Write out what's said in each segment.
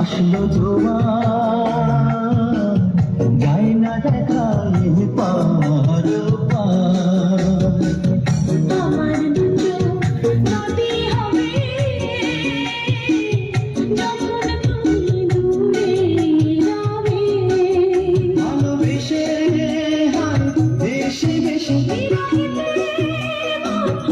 আসলো তোমার যাই না দেখা পাওয়া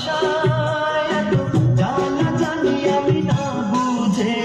ভাষা